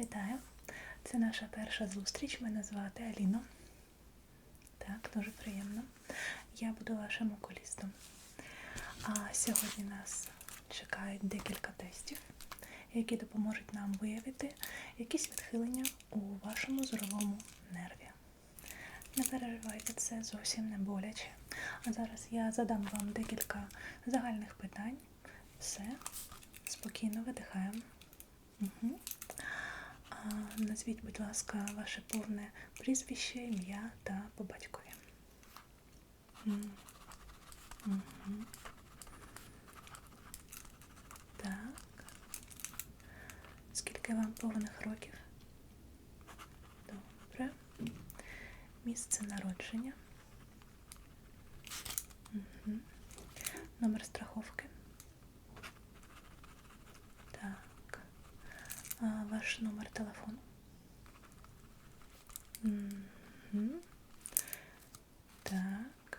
Вітаю! Це наша перша зустріч. Мене звати Аліна. Так, дуже приємно. Я буду вашим окулістом. А сьогодні нас чекають декілька тестів, які допоможуть нам виявити якісь відхилення у вашому зоровому нерві. Не переживайте, це зовсім не боляче. А зараз я задам вам декілька загальних питань. Все, спокійно видихаємо. Угу. Назвіть, будь ласка, ваше повне прізвище, ім'я та по батькові. Так. Скільки вам повних років? Добре. Місце народження. Номер страховки. Так. А ваш номер телефону. Так.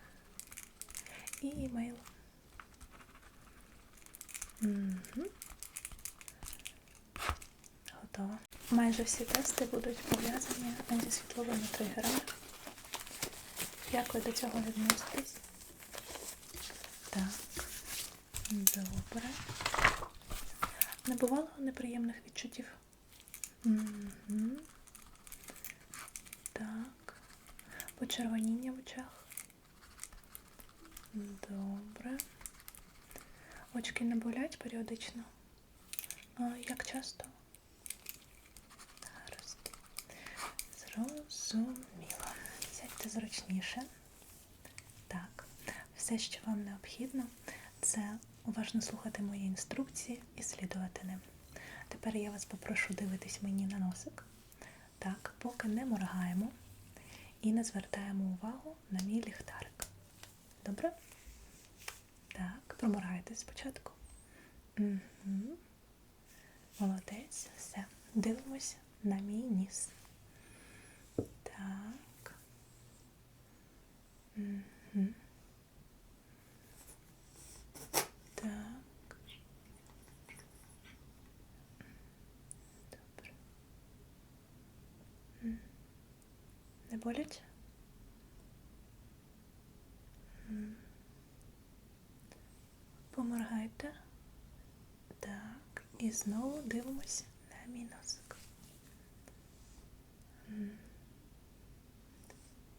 І імейл. Готово. Майже всі тести будуть пов'язані зі світловими тригерами. Як ви до цього відноситесь? Так. Добре. Не бувало неприємних відчуттів? Так. Почервоніння в очах. Добре. Очки не болять періодично. А як часто? Гаразд. Зрозуміло. Сядьте зручніше. Так. Все, що вам необхідно, це уважно слухати мої інструкції і слідувати ним. Тепер я вас попрошу дивитись мені на носик. Так, поки не моргаємо і не звертаємо увагу на мій ліхтарик. Добре? Так, проморгайте спочатку. Угу. Молодець, все. Дивимось на мій ніс. Так. Угу. Болять? Поморгайте. Так. І знову дивимося на мій носик.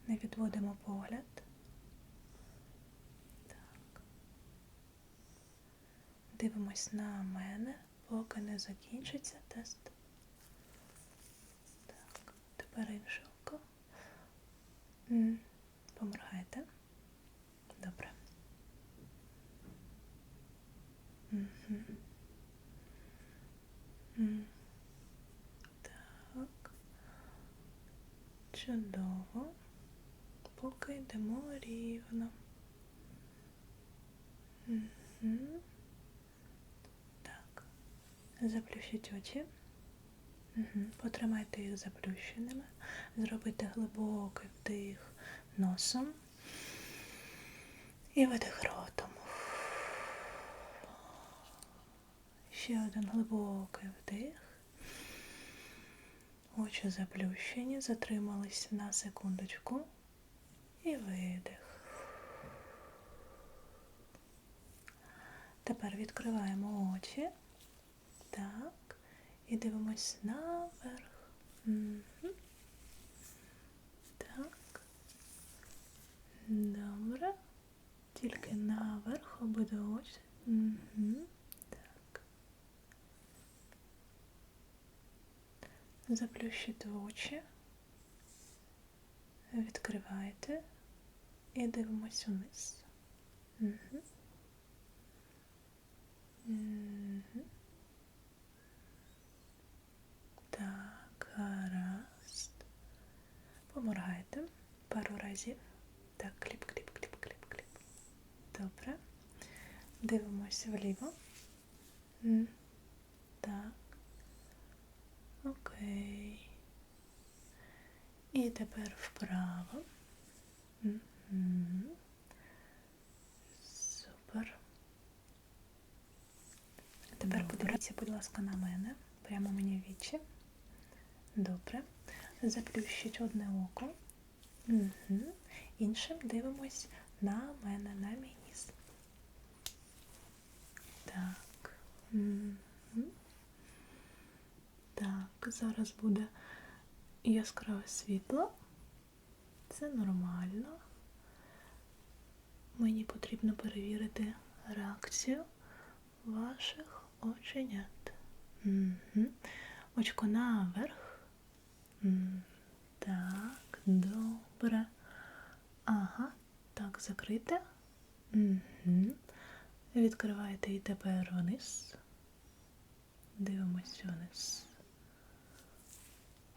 Не відводимо погляд. Так. Дивимось на мене, поки не закінчиться тест. Так, тепер інше Поморгайте. Добре. Так. Чудово. Поки йдемо рівно. Так. Заплющіть очі. Потримайте їх заплющеними. Зробите глибокий вдих носом і видих ротом. Ще один глибокий вдих. Очі заплющені, затримались на секундочку. І видих. Тепер відкриваємо очі. Так. І дивимось наверх. Так. Добре. Тільки наверх обидва очі. Так. Заплющите очі. Відкривайте і дивимось униз. Угу. Угу. Так, гаразд. Поморгайте пару разів. Так, кліп, кліп, кліп, кліп, кліп. Добре. Дивимося вліво. Так. Окей. І тепер вправо. Супер. Тепер подивіться, будь ласка, на мене. Прямо мені в вічі. Добре. Заплющіть одне око. Угу. Іншим дивимось на мене, на мій ніс. Так. Угу. Так, зараз буде яскраве світло. Це нормально. Мені потрібно перевірити реакцію ваших оченят. Угу. Очко наверх. Так, добре. Ага, так, закрите. Угу. Відкриваєте і тепер вниз. Дивимось вниз.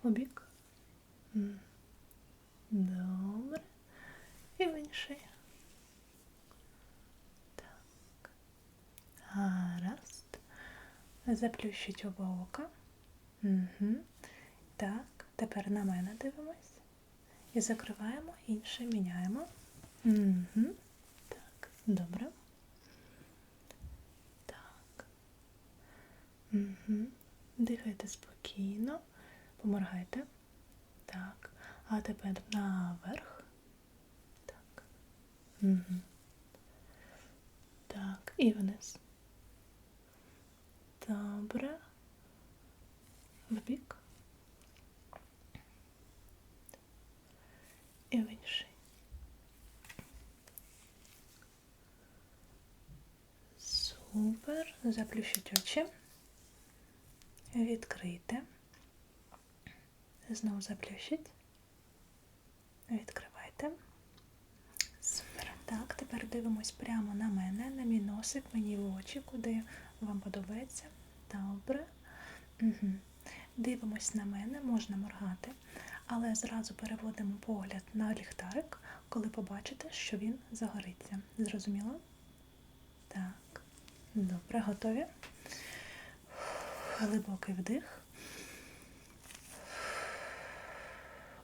Обік. Добре. І в інший. Так. Гаразд. Заплющіть оба ока. Угу. Так, тепер на мене дивимось. І закриваємо, інше міняємо. Угу. Так, добре. Так. Угу. Дихайте спокійно. Поморгайте. Так. А тепер наверх. Так. Угу. Так, і вниз. Добре. Вбік. І в інший. Супер. Заплющіть очі. Відкрийте. Знову заплющіть. Відкривайте. Супер. Так, тепер дивимось прямо на мене, на мій носик, мені в очі, куди вам подобається. Добре. Угу. Дивимось на мене, можна моргати, але зразу переводимо погляд на ліхтарик, коли побачите, що він загориться. Зрозуміло? Так. Добре, готові? Глибокий вдих.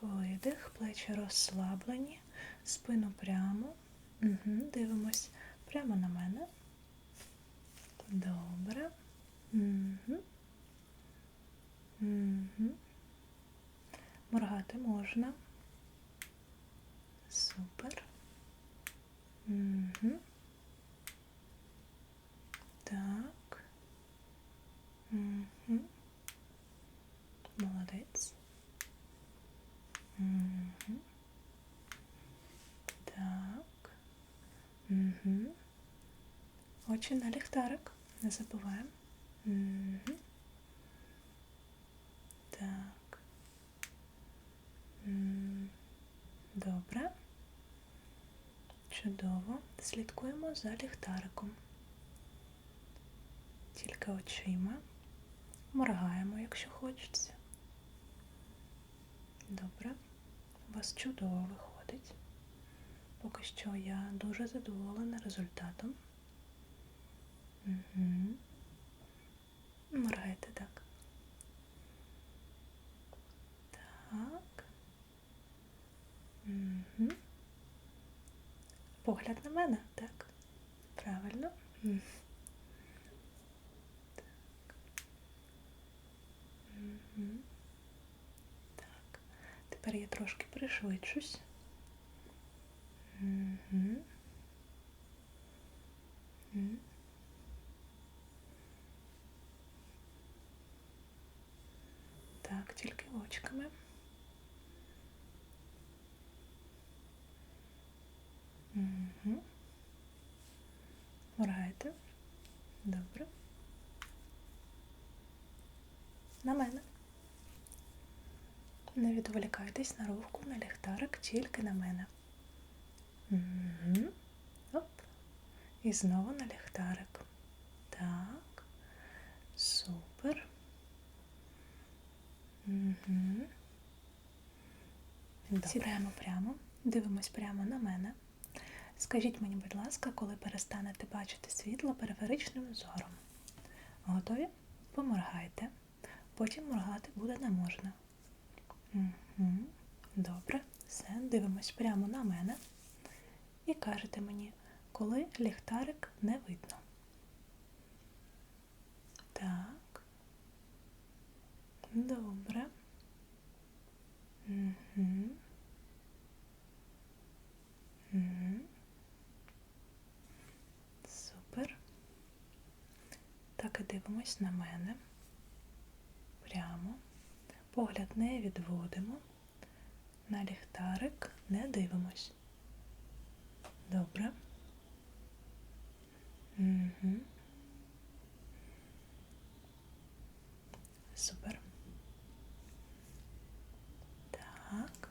Видих, плечі розслаблені, спину прямо. Угу. Дивимось прямо на мене. Добре. Угу. Угу. Моргати можна. Супер. Угу. Так. Угу. Молодець. Угу. Так. Угу. Очі на ліхтарик. Не забуваємо. Угу. Так. М, Добре. Чудово. Слідкуємо за ліхтариком. Тільки очима. Моргаємо, якщо хочеться. Добре. У вас чудово виходить. Поки що я дуже задоволена результатом. Угу. Моргайте. Так. Угу. Погляд на мене, так. Правильно. Так. Так. Тепер я трошки пришвидшусь. Так, тільки очками. Угу. Моргаєте. Добре. На мене. Не відволікайтесь на руку, на ліхтарик, тільки на мене. Угу. Оп. І знову на ліхтарик. Так. Супер. Угу. Сідаємо прямо, дивимось прямо на мене. Скажіть мені, будь ласка, коли перестанете бачити світло периферичним зором. Готові? Поморгайте. Потім моргати буде не можна. Угу. Добре, все, дивимось прямо на мене. І кажете мені, коли ліхтарик не видно. Так. Добре. Угу. Супер. Так і дивимось на мене. Прямо. Погляд не відводимо. На ліхтарик не дивимось. Добре. Угу. Супер. Так.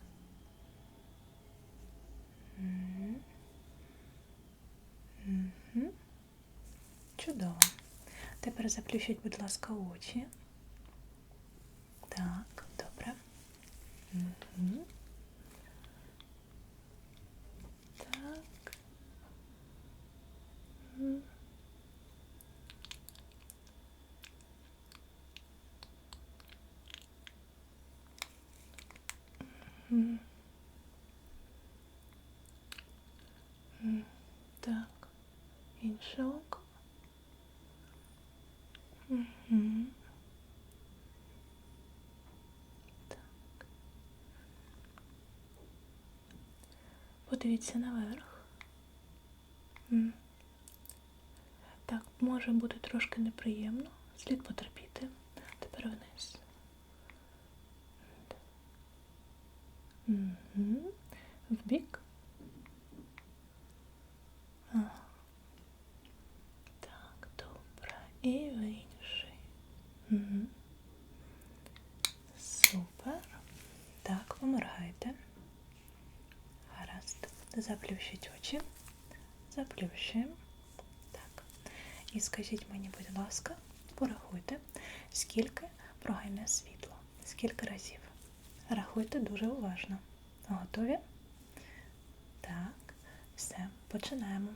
Угу. Чудово. Тепер заплющіть, будь ласка, очі. Так, добре. Угу. Так. Мгм. Мгм. М, Так, інше око. Мгм. Так. Подивіться наверх. Так, може бути трошки неприємно. Слід потерпіти. Тепер вниз. Вбік. Так, добре. І в інший. Угу. Супер. Так, поморгайте. Гаразд. Заплющіть очі. Заплющуємо. Так. І скажіть мені, будь ласка, порахуйте, скільки прогайне світло. Скільки разів. Рахуйте дуже уважно. Готові? Так, все, починаємо.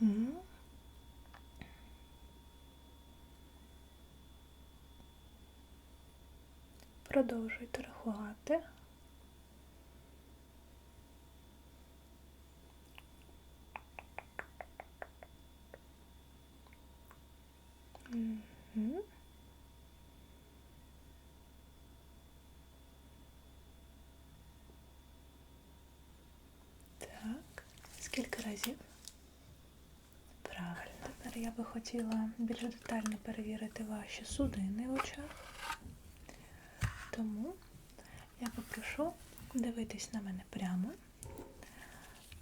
Угу. Продовжуйте рахувати. Так, скільки разів? Правильно. Тепер я би хотіла більш детально перевірити ваші судини в очах. Тому я попрошу дивитись на мене прямо.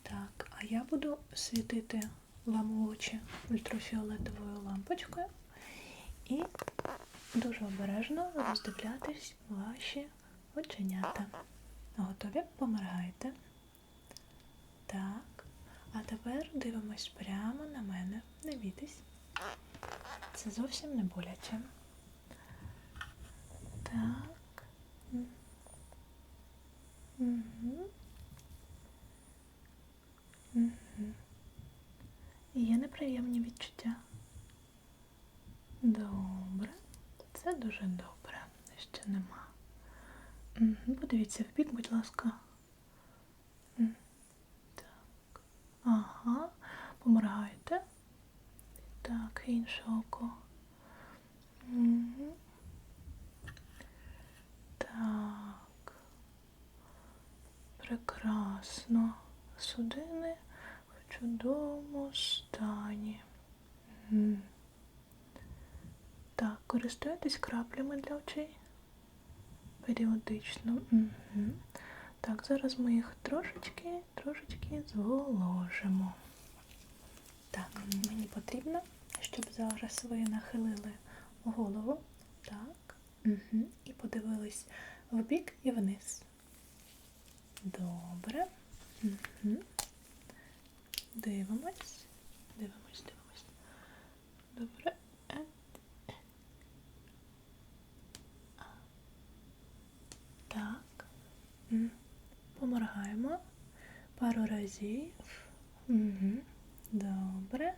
Так, а я буду світити вам очі ультрафіолетовою лампочкою і дуже обережно роздивлятись ваші оченята. Готові? Поморгайте. Так. А тепер дивимось прямо на мене. Не бійтесь. Це зовсім не боляче. Так. Угу. Є неприємні відчуття. Добре. Це дуже добре. Ще нема. Угу. Подивіться в бік, будь ласка. Так. Ага. Поморгайте. Так, інше око. Угу. Прекрасно. Судини в чудовому стані. Так, користуєтесь краплями для очей? Періодично. Так, зараз ми їх трошечки, трошечки зволожимо. Так, мені потрібно, щоб зараз ви нахилили голову. Так. І подивились вбік і вниз. Добре. Угу. Дивимось. Дивимось, дивимось. Добре. Так. Поморгаємо пару разів. Угу. Добре.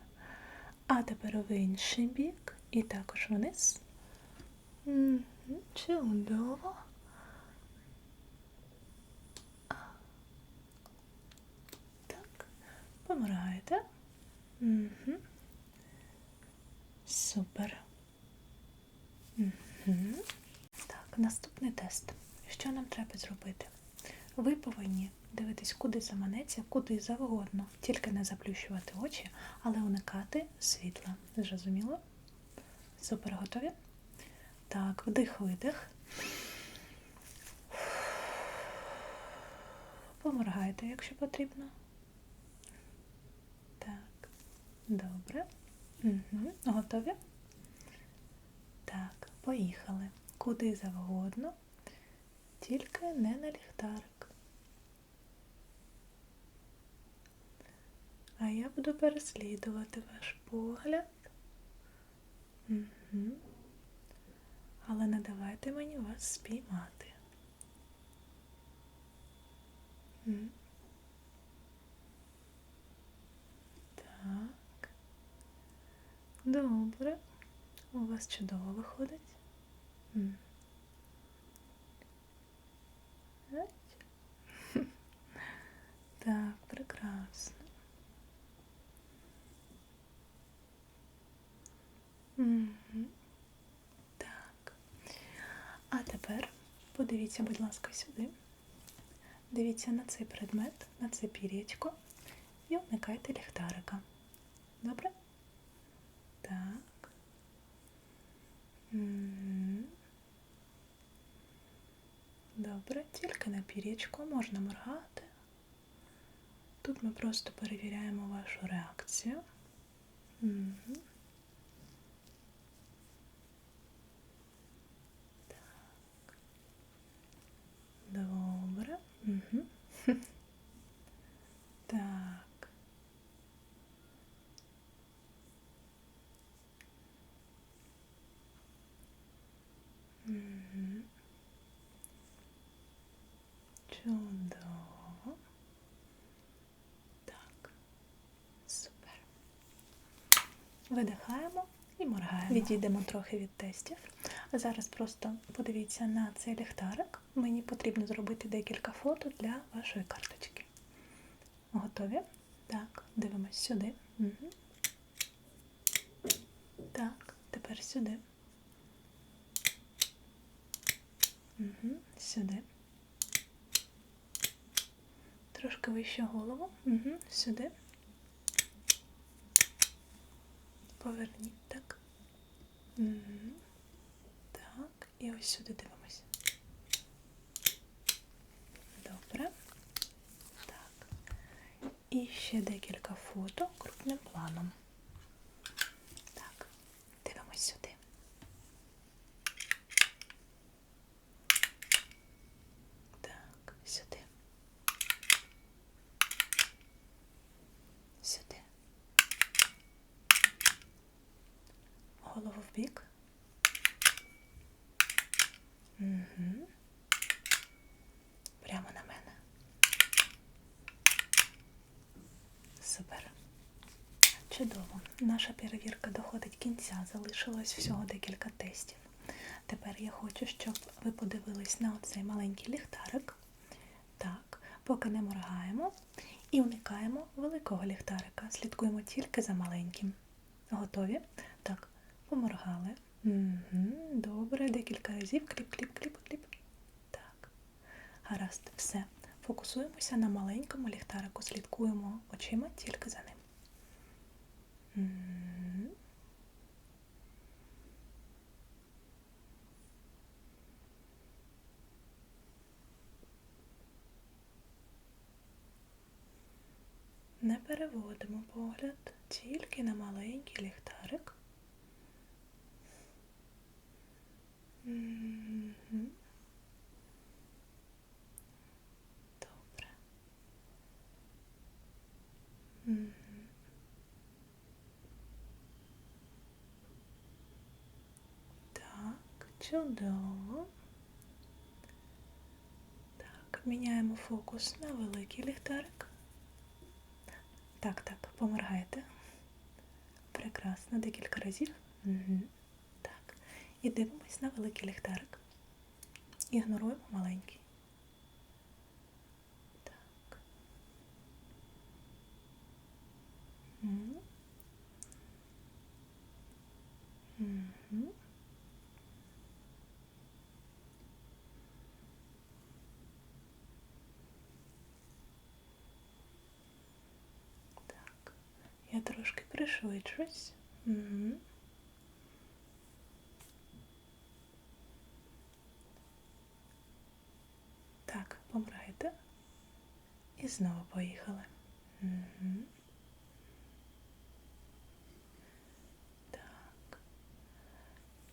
А тепер в інший бік і також вниз. Угу. Чудово. Помираєте. Угу. Супер. Угу. Так, наступний тест. Що нам треба зробити? Ви повинні дивитись, куди заманеться, куди завгодно, тільки не заплющувати очі, але уникати світла. Зрозуміло? Супер, готові? Так, вдих-видих. Поморгайте, якщо потрібно. Так, добре. Угу. Готові? Так, поїхали. Куди завгодно, тільки не на ліхтарик. А я буду переслідувати ваш погляд. Угу. Але не давайте мені вас спіймати. Так. Добре. У вас чудово виходить. Так, прекрасно. Так. А тепер подивіться, будь ласка, сюди. Дивіться на цей предмет, на це пір'ячко і уникайте ліхтарика. Добре? Так. Мгм. Добре, тільки на пірічку можна моргати. Тут ми просто перевіряємо вашу реакцію. Так. Добре. Угу. Так. Угу. Чудово. Так. Супер. Видихаємо і моргаємо. Відійдемо трохи від тестів. Зараз просто подивіться на цей ліхтарик. Мені потрібно зробити декілька фото для вашої карточки. Готові? Так, дивимось сюди. Угу. Так, тепер сюди. Угу. Сюди. Трошки вище голову. Угу. Сюди. Поверніть так. Так, і ось сюди дивимось. Добре. Так. І ще декілька фото крупним планом. Так, дивимось сюди. Так, сюди. Сюди. Голову в бік. Угу. Прямо на мене. Супер. Чудово. Наша перевірка доходить кінця. Залишилось всього декілька тестів. Тепер я хочу, щоб ви подивились на оцей маленький ліхтарик. Так, поки не моргаємо і уникаємо великого ліхтарика. Слідкуємо тільки за маленьким. Готові? Так, поморгали. Угу, добре, декілька разів. Кліп, кліп, кліп, кліп. Так. Гаразд, все. Фокусуємося на маленькому ліхтарику, слідкуємо очима тільки за ним. Не переводимо погляд тільки на маленький ліхтарик. Мгм. Добре. Мгм. Так, чудово. Так, міняємо фокус на великий ліхтарик. Так, так, поморгайте. Прекрасно, декілька разів. Угу. Так. І дивимось на великий ліхтарик. ігноруємо маленький. Так. М. Мгм. Так, я трошки пришвидшусь. Угу. Так, помрайте. І знову поїхали. Угу. Так.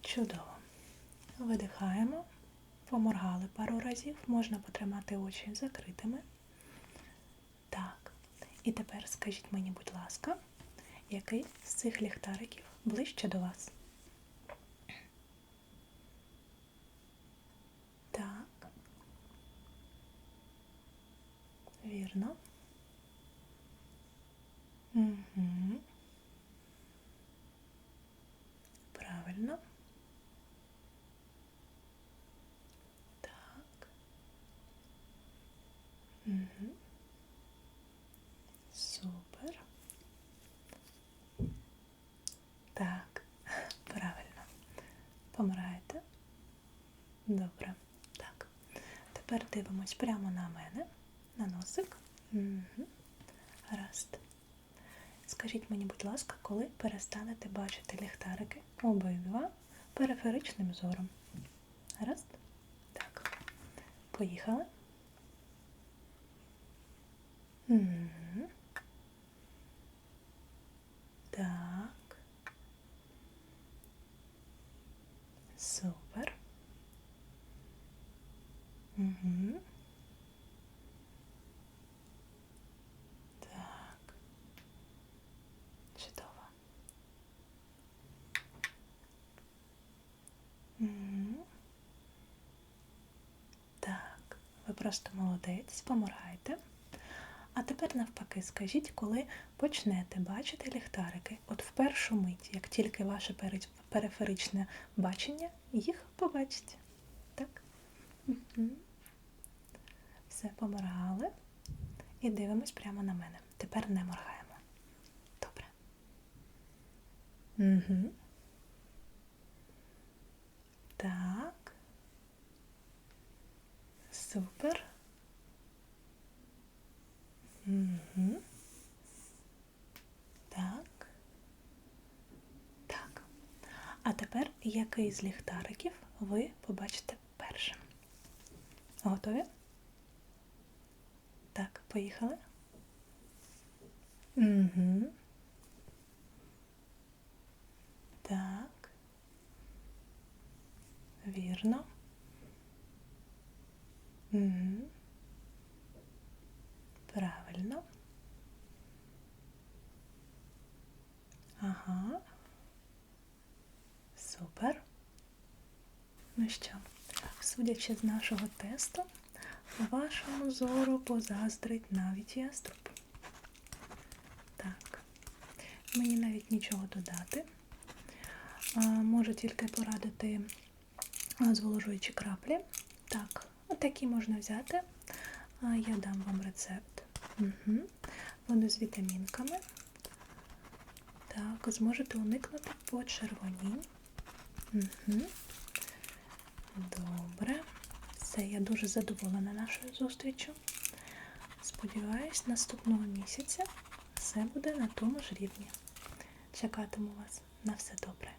Чудово. Видихаємо. Поморгали пару разів. Можна потримати очі закритими. Так. І тепер скажіть мені, будь ласка, який з цих ліхтариків ближче до вас? Так. Вірно. Угу. Правильно. Так. Угу. Супер. Так, правильно. Помираєте? Добре. Так. Тепер дивимось прямо на мене, на носик. Угу. Скажіть мені, будь ласка, коли перестанете бачити ліхтарики обидва периферичним зором. Гаразд? Так. Поїхали. Так. Супер. Так. Чудово. Так, ви просто молодець, поморгайте. А тепер навпаки, скажіть, коли почнете бачити ліхтарики, от в першу мить, як тільки ваше периферичне бачення їх побачить. Так? Угу. Все, поморгали. І дивимось прямо на мене. Тепер не моргаємо. Добре. Угу. Так. Супер. Угу. Так. Так. А тепер який з ліхтариків ви побачите першим? Готові? Поїхали. Угу. Так. Вірно. Угу. Правильно. Ага. Супер. Ну що, судячи з нашого тесту, вашому зору позаздрить навіть яструб. Так. Мені навіть нічого додати. А, можу тільки порадити зволожуючі краплі. Так, отакі можна взяти. А, Я дам вам рецепт. Угу. Вони з вітамінками. Так, зможете уникнути почервонінь. Угу. Добре. Все, я дуже задоволена нашою зустрічю. Сподіваюсь, наступного місяця все буде на тому ж рівні. Чекатиму вас на все добре.